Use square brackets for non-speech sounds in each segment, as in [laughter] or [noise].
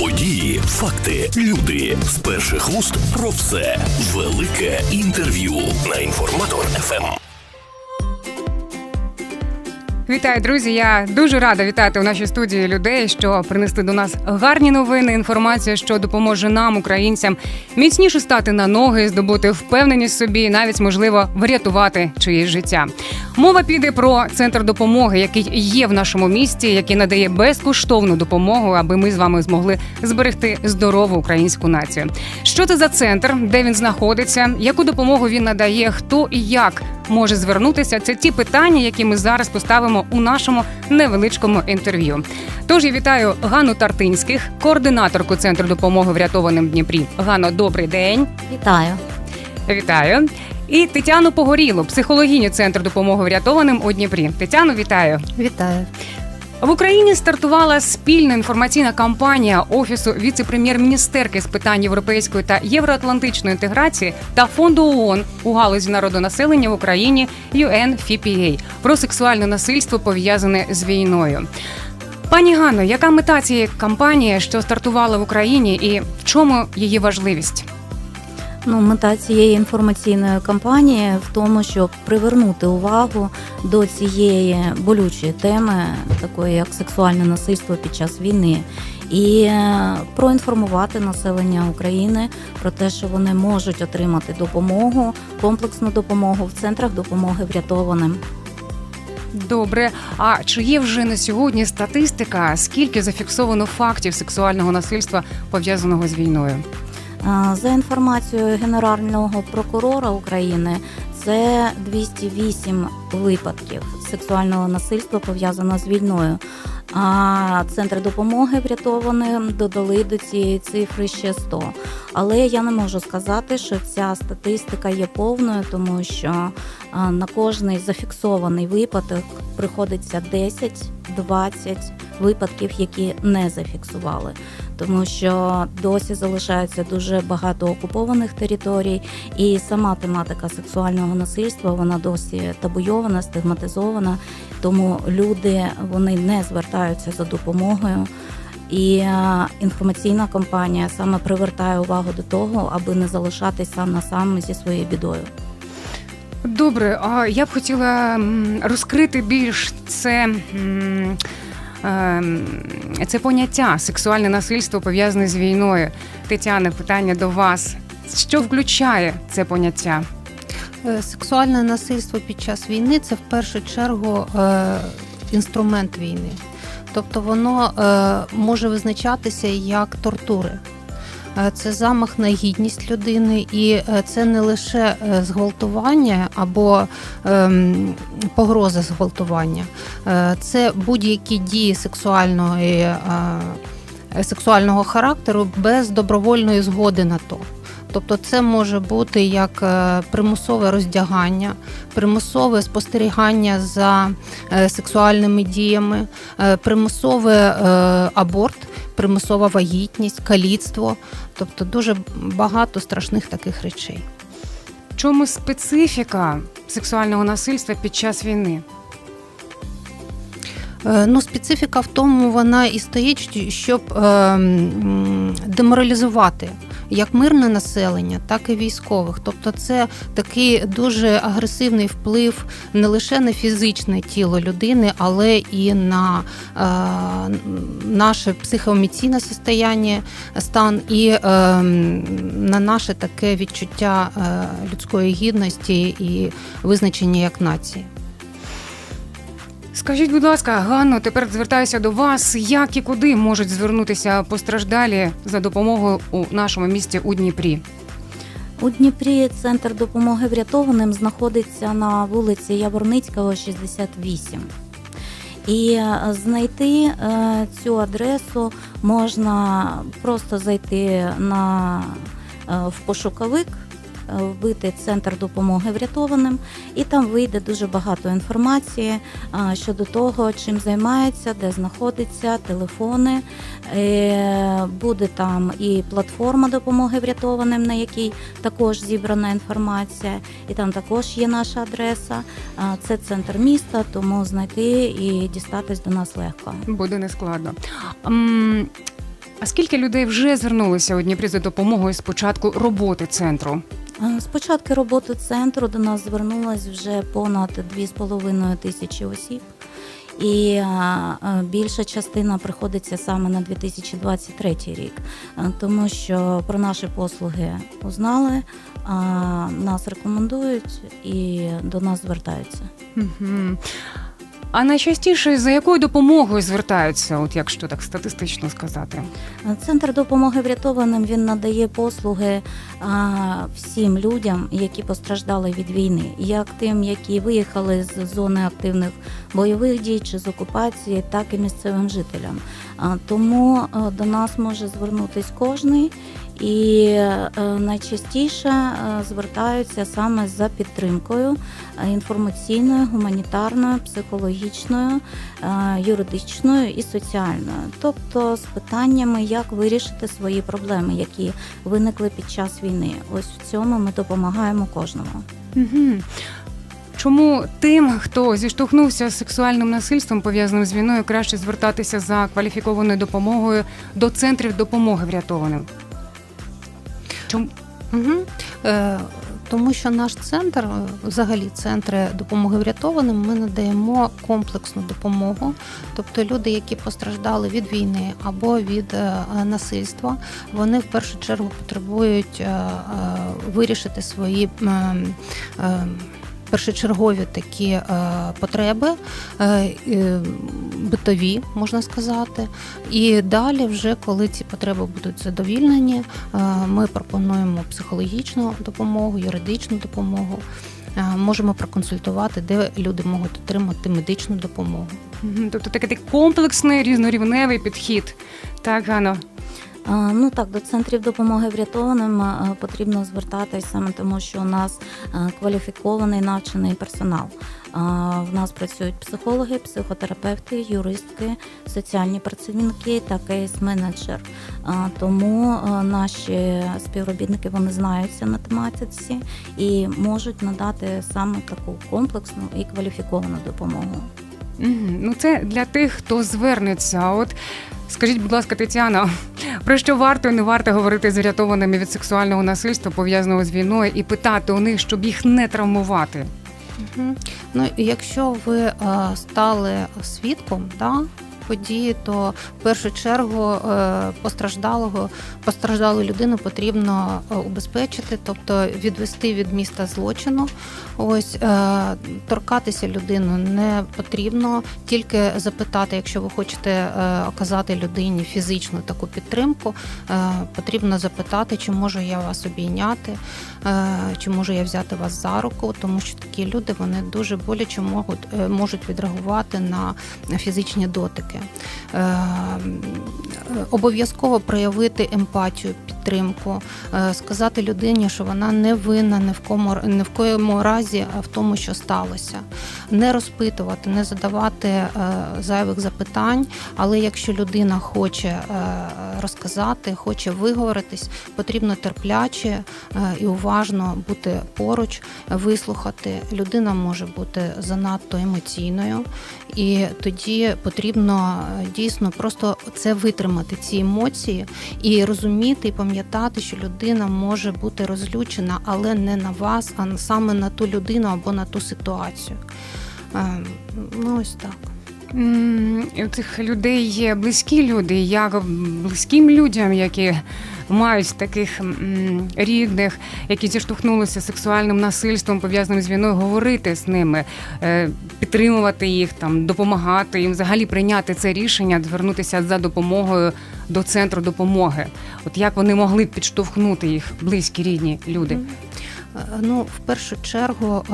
Події, факти, люди з перших вуст про все. Велике інтерв'ю на інформатор. ФМ. Вітаю, друзі! Я дуже рада вітати у нашій студії людей, що принесли до нас гарні новини, інформацію, що допоможе нам, українцям, міцніше стати на ноги, здобути впевненість собі, і навіть можливо врятувати чиєсь життя. Мова піде про центр допомоги, який є в нашому місті, який надає безкоштовну допомогу, аби ми з вами змогли зберегти здорову українську націю. Що це за центр, де він знаходиться, яку допомогу він надає, хто і як може звернутися? Це ті питання, які ми зараз поставимо у нашому невеличкому інтерв'ю. Тож я вітаю Ганну Тартинських, координаторку центру допомоги врятованим в Дніпрі. Гано, добрий день. Вітаю. Вітаю. І Тетяну Погорілу, психологіню центру допомоги врятованим у Дніпрі. Тетяну, вітаю. Вітаю. В Україні стартувала спільна інформаційна кампанія офісу віце-прем'єр-міністерки з питань європейської та євроатлантичної інтеграції та фонду ООН у галузі народонаселення в Україні UNFPA про сексуальне насильство пов'язане з війною. Пані Ганно, яка мета цієї кампанії, що стартувала в Україні, і в чому її важливість? Ну, мета цієї інформаційної кампанії в тому, щоб привернути увагу до цієї болючої теми, такої як сексуальне насильство під час війни, і е, проінформувати населення України про те, що вони можуть отримати допомогу, комплексну допомогу в центрах допомоги врятованим. Добре. А чи є вже на сьогодні статистика, скільки зафіксовано фактів сексуального насильства пов'язаного з війною? Е, За інформацією Генерального прокурора України, це 208 випадків сексуального насильства пов'язаного з війною. А центри допомоги врятованим додали до цієї цифри ще 100. Але я не можу сказати, що ця статистика є повною, тому що на кожний зафіксований випадок приходиться 10-20 випадків, які не зафіксували тому що досі залишається дуже багато окупованих територій, і сама тематика сексуального насильства вона досі табуйована, стигматизована. Тому люди вони не звертаються за допомогою. І е, інформаційна кампанія саме привертає увагу до того, аби не залишатись сам на сам зі своєю бідою. Добре, а я б хотіла розкрити більш це. Ем, Це поняття сексуальне насильство пов'язане з війною. Тетяна, питання до вас. Що включає це поняття? Е, Сексуальне насильство під час війни це в першу чергу е, інструмент війни. Тобто воно е, може визначатися як тортури. Е, Це замах на гідність людини, і е, це не лише е, зґвалтування або ем, погроза зґвалтування, це будь-які дії сексуальної, сексуального характеру без добровольної згоди на то. Тобто це може бути як примусове роздягання, примусове спостерігання за сексуальними діями, е, примусовий аборт, примусова вагітність, каліцтво, тобто дуже багато страшних таких речей. В чому специфіка сексуального насильства під час війни? Е, Ну, специфіка в тому, вона і стоїть, щоб е, деморалізувати як мирне населення, так і військових. Тобто, це такий дуже агресивний вплив не лише на фізичне тіло людини, але і на е, наше психоемоційне состояння, стан, і е, на наше таке відчуття е, людської гідності і визначення як нації. Скажіть, будь ласка, Ганно, тепер звертаюся до вас. Як і куди можуть звернутися постраждалі за допомогою у нашому місті у Дніпрі? У Дніпрі центр допомоги врятованим знаходиться на вулиці Яворницького, 68. І е, знайти е, цю адресу можна просто зайти на, е, в пошуковик вбити центр допомоги врятованим, і там вийде дуже багато інформації щодо того, чим займається, де знаходиться, телефони. Е, Буде там і платформа допомоги врятованим, на якій також зібрана інформація, і там також є наша адреса. Це центр міста, тому знайти і дістатись до нас легко. Буде нескладно. А скільки людей вже звернулися у Дніпрі за допомогою з початку роботи центру? Е, З початку роботи центру до нас звернулось вже понад 2,5 тисячі осіб. І е, е, більша частина приходиться саме на 2023 рік, тому що про наші послуги узнали, нас рекомендують і до нас звертаються. Мгм. А найчастіше за якою допомогою звертаються, от якщо так статистично сказати? Центр допомоги врятованим він надає послуги а, всім людям, які постраждали від війни, як тим, які виїхали з зони активних бойових дій чи з окупації, так і місцевим жителям. А, тому е, до нас може звернутись кожний. І е, найчастіше е, звертаються саме за підтримкою е, інформаційною, гуманітарною, психологічною, юридичною і соціальною, тобто з питаннями, як вирішити свої проблеми, які виникли під час війни. Ось в цьому ми допомагаємо кожному. Чому тим, хто зіштовхнувся з сексуальним насильством, пов'язаним з війною, краще звертатися за кваліфікованою допомогою до центрів допомоги врятованим? Чому? Угу. Е, тому що наш центр, е, взагалі центри допомоги врятованим, ми надаємо комплексну допомогу. Тобто люди, які постраждали від війни або від е, насильства, вони в першу чергу потребують е, вирішити свої. е, Першочергові такі е, потреби, е, е, битові, можна сказати. І далі, вже коли ці потреби будуть задовільнені, ми пропонуємо психологічну допомогу, юридичну допомогу. Можемо проконсультувати, де люди можуть отримати медичну допомогу. Тобто такий комплексний різнорівневий підхід. Так, Гано. Ну так, до центрів допомоги врятованим потрібно звертатись саме тому, що у нас кваліфікований навчений персонал. В нас працюють психологи, психотерапевти, юристки, соціальні працівники та кейс-менеджер. Тому наші співробітники вони знаються на тематиці і можуть надати саме таку комплексну і кваліфіковану допомогу. Ну, це для тих, хто звернеться. А От скажіть, будь ласка, Тетяна, [laughs] про що варто і не варто говорити з врятованими від сексуального насильства, пов'язаного з війною, і питати у них, щоб їх не травмувати? Угу. Ну, якщо ви е, стали свідком да, події, то в першу чергу е, постраждалого постраждалу людину потрібно е, убезпечити, тобто відвести від міста злочину. Ось е, торкатися людину не потрібно, тільки запитати, якщо ви хочете оказати людині фізичну таку підтримку, потрібно запитати, чи можу я вас обійняти, чи можу я взяти вас за руку, тому що такі люди вони дуже боляче можуть, можуть відреагувати на фізичні дотики. Е, е, Обов'язково проявити емпатію, підтримку, е, сказати людині, що вона не винна ні в кому ні в коєму разі в тому, що сталося. Не розпитувати, не задавати е, зайвих запитань. Але якщо людина хоче е, розказати, хоче виговоритись, потрібно терпляче е, і уважно бути поруч, вислухати. Людина може бути занадто емоційною, і тоді потрібно е, дійсно просто це витримати, ці емоції, і розуміти і пам'ятати, що людина може бути розлючена, але не на вас, а саме на ту людину або на ту ситуацію. Е, Ну ось так. Цих людей є близькі люди, як близьким людям, які мають таких рідних, які зіштовхнулися сексуальним насильством, пов'язаним з війною, говорити з ними, е, підтримувати їх, там, допомагати їм, взагалі прийняти це рішення, звернутися за допомогою до центру допомоги. От як вони могли підштовхнути їх, близькі рідні люди? Е, Е, Ну, в першу чергу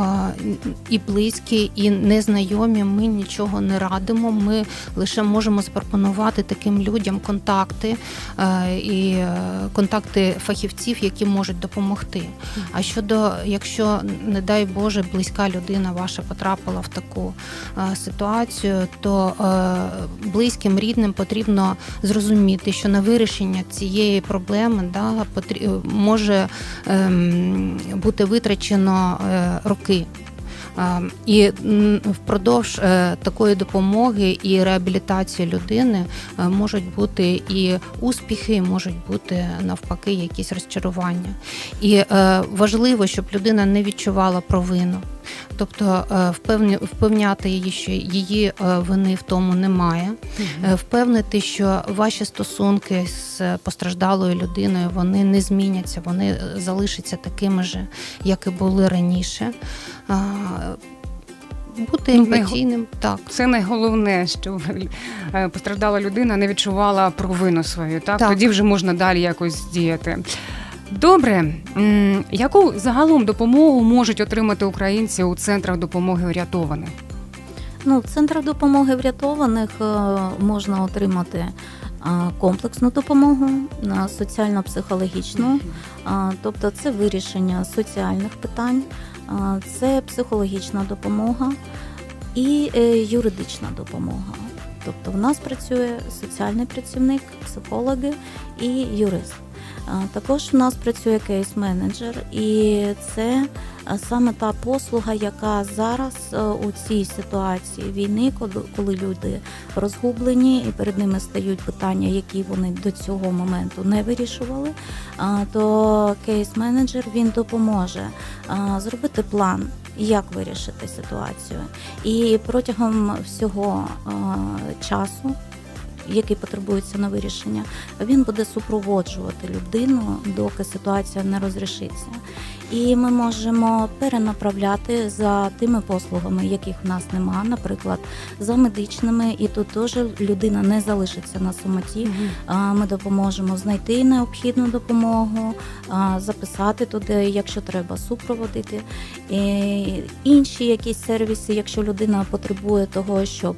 і близькі, і незнайомі ми нічого не радимо. Ми лише можемо запропонувати таким людям контакти е, і е, контакти фахівців, які можуть допомогти. А щодо, якщо, не дай Боже, близька людина ваша потрапила в таку е, ситуацію, то е, близьким рідним потрібно зрозуміти, що на вирішення цієї проблеми да, може ем, бути витрачено е, роки. Е, І впродовж е, такої допомоги і реабілітації людини можуть бути і успіхи, можуть бути навпаки якісь розчарування. І важливо, щоб людина не відчувала провину. Тобто е, впевняти її, що її е, вини в тому немає, Е, впевнити, що ваші стосунки з постраждалою людиною вони не зміняться, вони залишаться такими же, як і були раніше. Бути емпатійним, так. Це найголовне, що постраждала людина не відчувала провину свою. Так? Так. тоді вже можна далі якось діяти. Добре, яку загалом допомогу можуть отримати українці у центрах допомоги врятованих? Ну, в центрах допомоги врятованих е, можна отримати е, комплексну допомогу, е, соціально-психологічну, тобто це вирішення соціальних питань, це психологічна допомога і юридична допомога. Тобто в нас працює соціальний працівник, психологи і юрист. Також в нас працює кейс-менеджер, і це саме та послуга, яка зараз е, у цій ситуації війни, коли- люди розгублені і перед ними стають питання, які вони до цього моменту не вирішували, то кейс-менеджер він допоможе зробити план. Як вирішити ситуацію, і протягом всього е, часу, який потребується на вирішення, він буде супроводжувати людину, доки ситуація не розрішиться. І ми можемо перенаправляти за тими послугами, яких в нас нема, наприклад, за медичними, і тут теж людина не залишиться на самоті. Ми допоможемо знайти необхідну допомогу, записати туди, якщо треба, супроводити. І інші якісь сервіси, якщо людина потребує того, щоб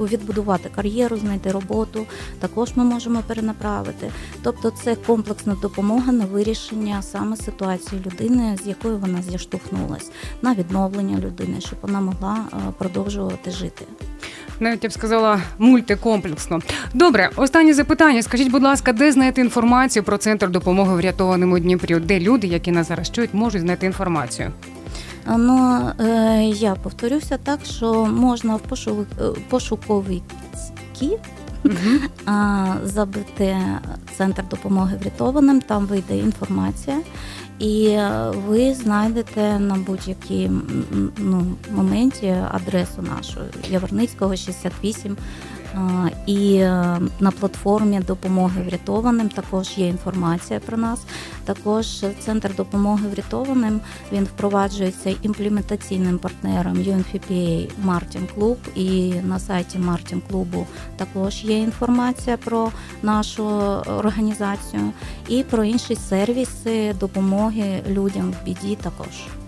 відбудувати кар'єру, знайти роботу, також ми можемо перенаправити. Тобто це комплексна допомога на вирішення саме ситуації людини, з якою вона зіштовхнулась, на відновлення людини, щоб вона могла е, продовжувати жити. Навіть я б сказала мультикомплексно. Добре, останнє запитання. Скажіть, будь ласка, де знайти інформацію про центр допомоги врятованим у Дніпрі? Де люди, які нас зараз чують, можуть знайти інформацію? Ну, е, я повторюся так, що можна в е, а, забити центр допомоги врятованим, там вийде інформація, і ви знайдете на будь-якій ну, моменті адресу нашу Яворницького 68. І е, на платформі допомоги врятованим також є інформація про нас. Також центр допомоги врятованим він впроваджується імплементаційним партнером UNFPA Martin Club і на сайті Martin Клубу також є інформація про нашу організацію і про інші сервіси допомоги людям в біді також.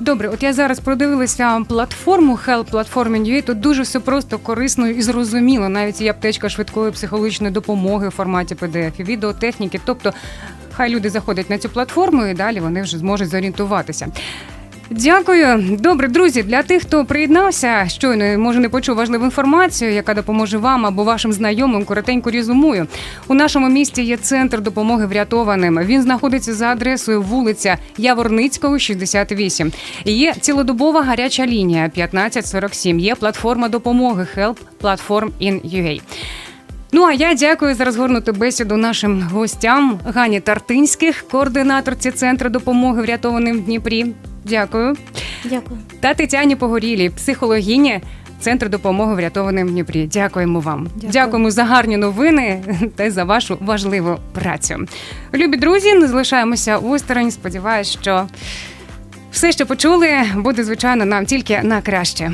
Добре, от я зараз продивилася платформу Help Platform Тут дуже все просто, корисно і зрозуміло. Навіть є аптечка швидкої психологічної допомоги в форматі PDF, і відеотехніки. Тобто, хай люди заходять на цю платформу і далі вони вже зможуть зорієнтуватися. Дякую. Добре, друзі. Для тих, хто приєднався, щойно може не почув важливу інформацію, яка допоможе вам або вашим знайомим. Коротенько резюмую. У нашому місті є центр допомоги врятованим. Він знаходиться за адресою вулиця Яворницького, 68. Є цілодобова гаряча лінія 1547. Є платформа допомоги Help Platform in UA. Ну а я дякую за розгорнуту бесіду нашим гостям Гані Тартинських, координаторці центру допомоги врятованим в Дніпрі. Дякую. Дякую. Та Тетяні Погорілі, психологині Центру допомоги врятованим в Дніпрі. Дякуємо вам. Дякую. Дякуємо за гарні новини [laughs] та за вашу важливу працю. Любі друзі, не залишаємося осторонь. Сподіваюсь, що все, що почули, буде звичайно нам тільки на краще.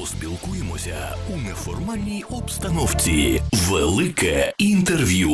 Поспілкуємося у неформальній обстановці. Велике інтерв'ю.